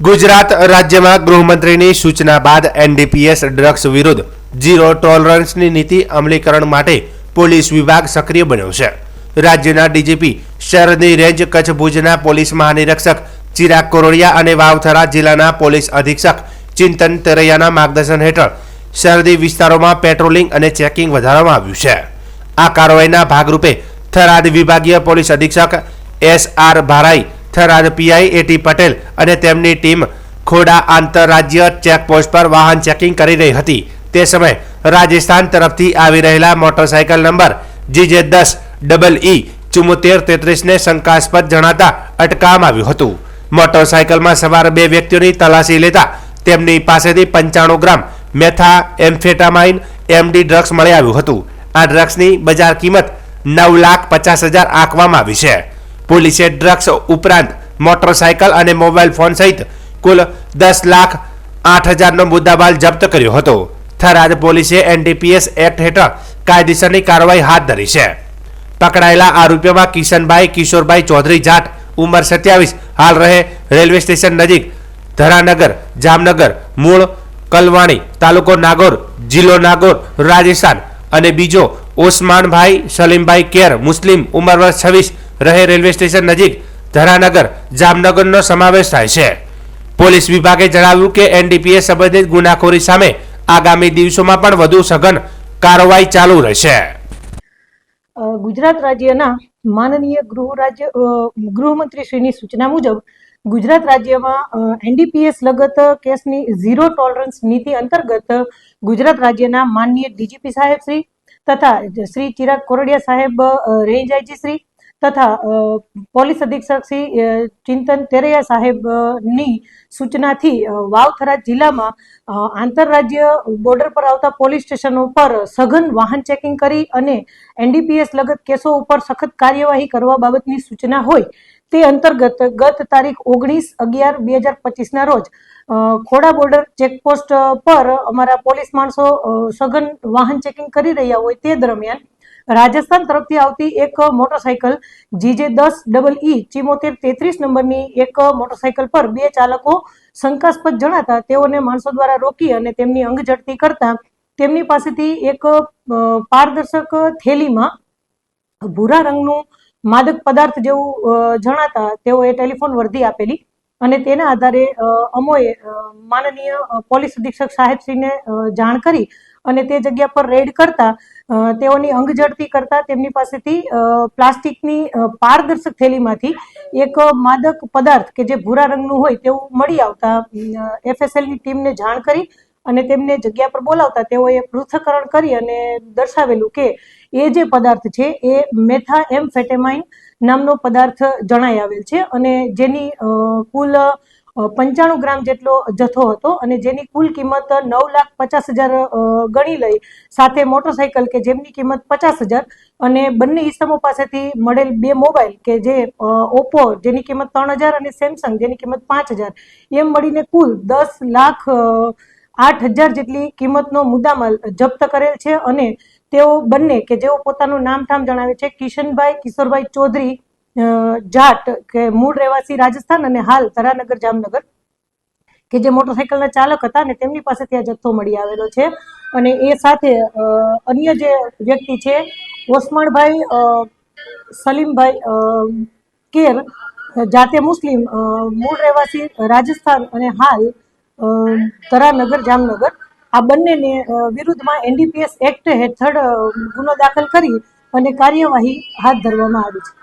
ગુજરાત રાજ્યમાં ગૃહમંત્રીની સૂચના બાદ એનડીપીએસ ડ્રગ્સ વિરુદ્ધ ઝીરો ટોલરન્સની નીતિ અમલીકરણ માટે પોલીસ વિભાગ સક્રિય બન્યો છે. રાજ્યના ડીજીપી શરદની રેન્જ કચ્છ ભુજના પોલીસ મહાનિરીક્ષક ચિરાગ કોરોડિયા અને વાવથરા જિલ્લાના પોલીસ અધિક્ષક ચિંતન તેરૈયાના માર્ગદર્શન હેઠળ શરદી વિસ્તારોમાં પેટ્રોલિંગ અને ચેકિંગ વધારવામાં આવ્યું છે. આ કાર્યવાહીના ભાગરૂપે થરાદ વિભાગીય પોલીસ અધિક્ષક S R Bharai Tharad PI AT Patel અને તેમની ટીમ ખોડા આંતરરાજ્ય ચેકપોસ્ટ પર વાહન ચેકિંગ કરી રહી હતી. તે સમયે રાજસ્થાન તરફથી આવી રહેલા મોટરસાયકલ નંબર જીજે દસ ડબલ ઈ ચુમ્મોતેર તેત્રીસને શંકાસ્પદ જણાતા અટકાવવામાં આવ્યું હતું. મોટરસાયકલમાં સવાર બે વ્યક્તિઓની તલાશી લેતા તેમની પાસેથી પંચાણું ગ્રામ મેથા એમ્ફેટામાઇન એમડી ડ્રગ્સ મળી આવ્યું હતું. આ ડ્રગ્સની બજાર કિંમત નવ લાખ પચાસ હજાર આંકવામાં આવી છે. પોલીસે ડ્રગ્સ ઉપરાંત મોટરસાયકલ અને મોબાઈલ ફોન સહિત કુલ દસ લાખ આઠ હજારનો મુદ્દામાલ જપ્ત કર્યો હતો. થરાદ પોલીસે એનડીપીએસ એક્ટ હેઠળ કાયદેસરની કાર્યવાહી હાથ ધરી છે. પકડાયેલા આરોપીઓમાં કિશનભાઈ, કિશોરભાઈ ચૌધરી જાટ, ઉંમર સત્યાવીસ, હાલ રહે રેલવે સ્ટેશન નજીક ધરાનગર, જામનગર, મૂળ, કલવાણી, તાલુકો નાગોર, જિલ્લો નાગોર, રાજસ્થાન અને બીજો ઓસમાનભાઈ, સલીમભાઈ કેર, મુસ્લિમ, ઉંમર વર્ષ છવ્વીસ રહે રેલવે સ્ટેશન નજીક ધરાનગર. જામનગરનો સમાવેશ થાય છે. પોલીસ વિભાગે જણાવ્યું કે એનડીપીએસ સંબંધિત ગુનાખોરી સામે આગામી દિવસોમાં પણ વધુ સઘન કાર્યવાહી ચાલુ રહેશે. ગુજરાત રાજ્યના માનનીય ગૃહ રાજ્ય ગૃહમંત્રીશ્રીની સૂચના મુજબ ગુજરાત રાજ્યમાં એનડીપીએસ લગત કેસની ઝીરો ટોલરન્સ નીતિ અંતર્ગત ગુજરાત રાજ્યના માનનીય ડીજીપી સાહેબ શ્રી તથા શ્રી ચિરાગ કોરડિયા સાહેબ રેન્જ આઈજી શ્રી તથા પોલીસ અધિક્ષક શ્રી ચિંતન તેરૈયા સાહેબની સૂચનાથી વાવથરા જિલ્લામાં આંતરરાજ્ય બોર્ડર પર આવતા પોલીસ સ્ટેશનો પર સઘન વાહન ચેકિંગ કરી અને એનડીપીએસ લગત કેસો ઉપર સખત કાર્યવાહી કરવા બાબતની સૂચના હોય તે અંતર્ગત ગત તારીખ ઓગણીસ અગિયાર બે હજાર પચીસના રોજ ખોડા બોર્ડર ચેકપોસ્ટ પર અમારા પોલીસ માણસો સઘન વાહન ચેકિંગ કરી રહ્યા હોય તે દરમિયાન રાજસ્થાન તરફથી આવતી એક મોટરસાયકલ જીજે દસ ડબલ ઈ ચિમોતેર તેત્રીસ નંબરની એક મોટરસાયકલ પર બે ચાલકો શંકાસ્પદ જણાતા તેઓને માણસો દ્વારા રોકી અને તેમની અંગ ઝડપી કરતા તેમની પાસેથી એક પારદર્શક થેલીમાં ભૂરા રંગનું માદક પદાર્થ જેવું જણાતા તેઓએ ટેલિફોન વર્ધી આપેલી અને તેના આધારે અમોએ માનનીય પોલીસ અધિક્ષક સાહેબશ્રીને જાણ કરી અને તે જગ્યા પર રેડ કરતા તેઓની અંગ ઝડપી કરતા તેમની પાસેથી પ્લાસ્ટિકની પારદર્શક થેલીમાંથી એક માદક પદાર્થ કે જે ભૂરા રંગનું હોય તેવું મળી આવતા એફએસએલની ટીમને જાણ કરી અને તેમને જગ્યા પર બોલાવતા તેઓએ પૃથ્થકરણ કરી અને દર્શાવેલું કે એ જે પદાર્થ છે એ મેથા એમ ફેટેમાઇન નામનો પદાર્થ જણાઈ આવેલ છે અને જેની કુલ પંચાણું ગ્રામ જેટલો જથ્થો હતો અને જેની કુલ કિંમત નવ લાખ પચાસ હજાર ગણી લઈ સાથે મોટરસાયકલ કે જેમની કિંમત પચાસ હજાર અને બંને ઈસમો પાસેથી મળેલ બે મોબાઈલ કે જે ઓપ્પો જેની કિંમત ત્રણ હજાર અને સેમસંગ જેની કિંમત પાંચ હજાર, એમ મળીને કુલ દસ લાખ આઠ હજાર જેટલી કિંમતનો મુદ્દામાલ જપ્ત કરેલ છે અને તેઓ બંને, કે જેઓ પોતાનું નામઠામ જણાવે છે, કિશનભાઈ કિશોરભાઈ ચૌધરી જાટ, કે મૂળ રહેવાસી રાજસ્થાન અને હાલ તરાનગર જામનગર, કે જે મોટરસાયકલના ચાલક હતા અને તેમની પાસેથી આ જથ્થો મળી આવેલો છે. અને એ સાથે અન્ય જે વ્યક્તિ છે ઓસમાણભાઈ સલીમભાઈ કેર, જાતે મુસ્લિમ મૂળ રહેવાસી રાજસ્થાન અને હાલ તરાનગર જામનગર, આ બંનેને વિરુદ્ધમાં એનડીપીએસ એક્ટ હેઠળ ગુનો દાખલ કરી અને કાર્યવાહી હાથ ધરવામાં આવી છે.